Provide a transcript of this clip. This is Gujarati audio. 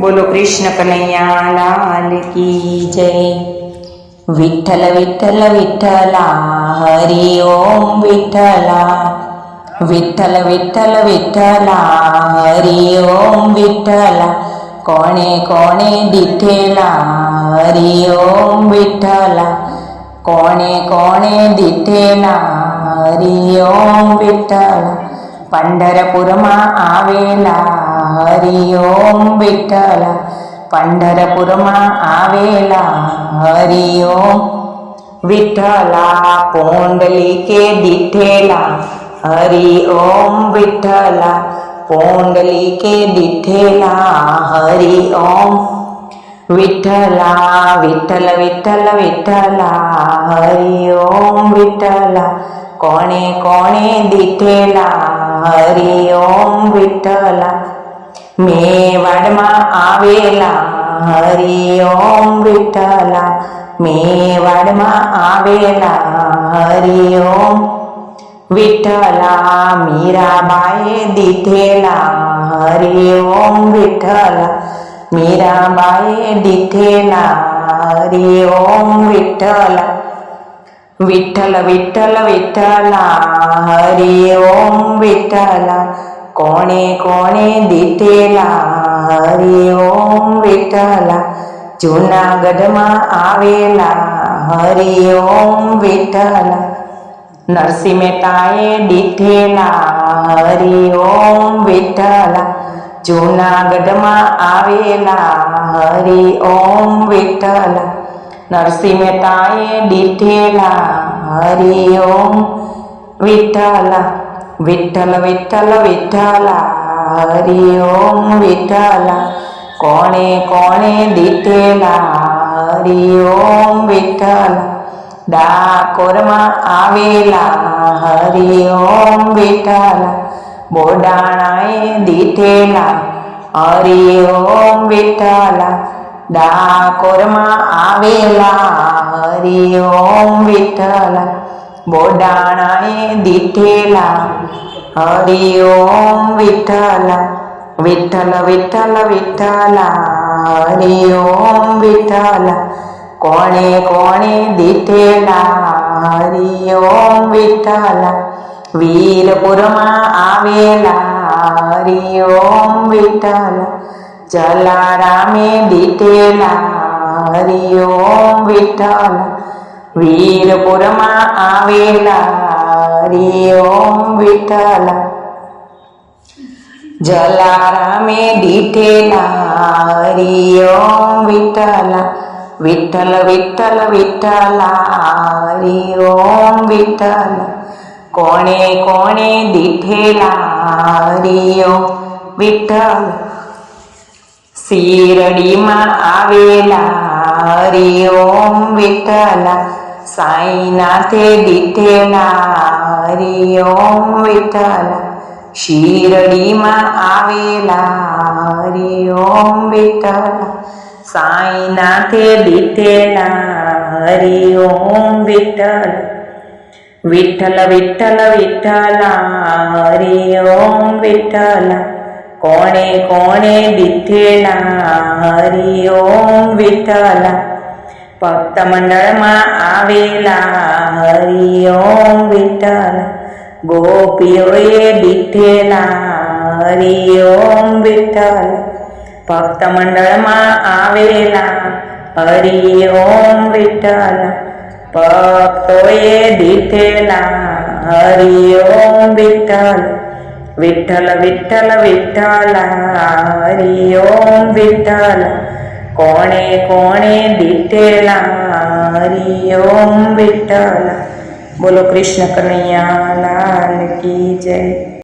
બોલો કૃષ્ણ કનૈયા લાલ કી જય વિઠ્ઠલ વિઠ્ઠલ વિઠ્ઠલા હરિ ઓમ વિઠ્ઠલા વિઠ્ઠલ વિઠ્ઠલ વિઠ્ઠલા હરિ ઓમ વિઠ્ઠલા કોણે કોણે દીઠેલા હરિ ઓમ વિઠ્ઠલા કોણે કોણે દીઠેલા હરિ ઓમ વિઠ્ઠલા પંઢરપુરમાં આવેલા હરિ ઓમ વિઠ્ઠલા પંઢરપુરમાં આવેલા હરિ ઓમ વિઠ્ઠલા પોંડલિકે દીઠેલા હરિ ઓમ વિઠ્ઠલા પોંડલિકે દીઠેલા હરિ ઓમ વિઠ્ઠલા વિઠ્ઠલ વિઠ્ઠલ વિઠ્ઠલા હરિ ઓમ વિઠ્ઠલા કોણે કોણે દીઠેલા હરિ ઓમ વિઠ્ઠલા મેવાડમાં આવેલા હરિ ઓમ વિઠ્ઠલા મેવાડમાં આવેલા હરિ ઓમ વિઠ્ઠલા મીરાબાએ દીઠેલા હરિ ઓમ વિઠ્ઠલા મીરાબાએ દીઠેલા હરિ ઓમ વિઠ્ઠલા વિઠ્ઠલ વિઠ્ઠલ વિઠ્ઠલા હરિ ઓમ વિઠ્ઠલા કોણે કોણે દીઠેલા હરિ ઓમ વિઠ્ઠલા. જૂનાગઢમાં આવેલા. હરિ ઓમ વિઠ્ઠલા. નરસિંહ મહેતાએ દીઠેલા હરિ ઓમ વિઠ્ઠલા. જૂનાગઢમાં આવેલા. હરિ ઓમ વિઠ્ઠલા. નરસિંહ મહેતાએ દીઠેલા હરિ ઓમ વિઠ્ઠલા. વિઠ્ઠલ વિઠ્ઠલ, વિઠ્ઠલા, હરિ ઓમ વિઠ્ઠલા. કોણે કોણે દીઠેલા હરિ ઓમ વિઠ્ઠલ. ડાકોરમાં આવેલા? હરિ ઓમ વિઠ્ઠલા. બોડાણાએ દીઠેલા હરિ ઓમ વિઠ્ઠલા. ડાકોરમાં આવેલા? હરિ ઓમ વિઠ્ઠલા. બોડાણાએ દીઠેલા, હરિ ઓમ વિઠ્ઠલા, વિઠ્ઠલ વિઠ્ઠલ, વિઠ્ઠલા, હરિ ઓમ વિઠ્ઠલા. કોણે કોણે દીઠેલા, હરિ ઓમ વિઠ્ઠલા. વીરપુરમાં આવેલા, હરિ ઓમ વિઠ્ઠલા. જલારામે દીઠેલા, હરિ ઓમ વિઠ્ઠલા. વીરપુરમાં આવેલા હરિ ઓમ વિઠ્ઠલા. જલારામે દીઠેલા હરિ ઓમ વિઠ્ઠલા. વિઠ્ઠલ વિઠ્ઠલ, વિઠ્ઠલા હરિ ઓમ વિઠ્ઠલા. કોણે કોણે દીઠેલા હરિ ઓમ વિઠ્ઠલ? શિરડીમાં આવેલા હરિ ઓમ વિઠ્ઠલા. સાઈનાથે દીઠેલા હરિ ઓમ વિઠ્ઠલા શીરડીમાં આવેલા હરિ ઓમ વિઠ્ઠલા સાઈનાથે દીઠેલા હરિ ઓમ વિઠ્ઠલ વિઠ્ઠલ વિઠ્ઠલ વિઠ્ઠલા હરિ ઓમ વિઠ્ઠલા કોણે કોણે દીઠેલા હરિ ઓમ વિઠ્ઠલા ભક્ત મંડળમાં આવેલા હરિ ઓમ વિઠ્ઠલા. ગોપીઓએ બીઠેલા હરિ ઓમ વિઠ્ઠલા. ભક્ત મંડળમાં આવેલા હરિ ઓમ વિઠ્ઠલા. ભક્તોએ દીઠેલા હરિ ઓમ વિઠ્ઠલ. વિઠ્ઠલ વિઠ્ઠલ, વિઠ્ઠલા હરિ ઓમ વિઠ્ઠલ. કોણે કોણે દીઠેલા હરિ ઓમ વિઠ્ઠલ? બોલો કૃષ્ણ કનૈયા લાલ કી જય.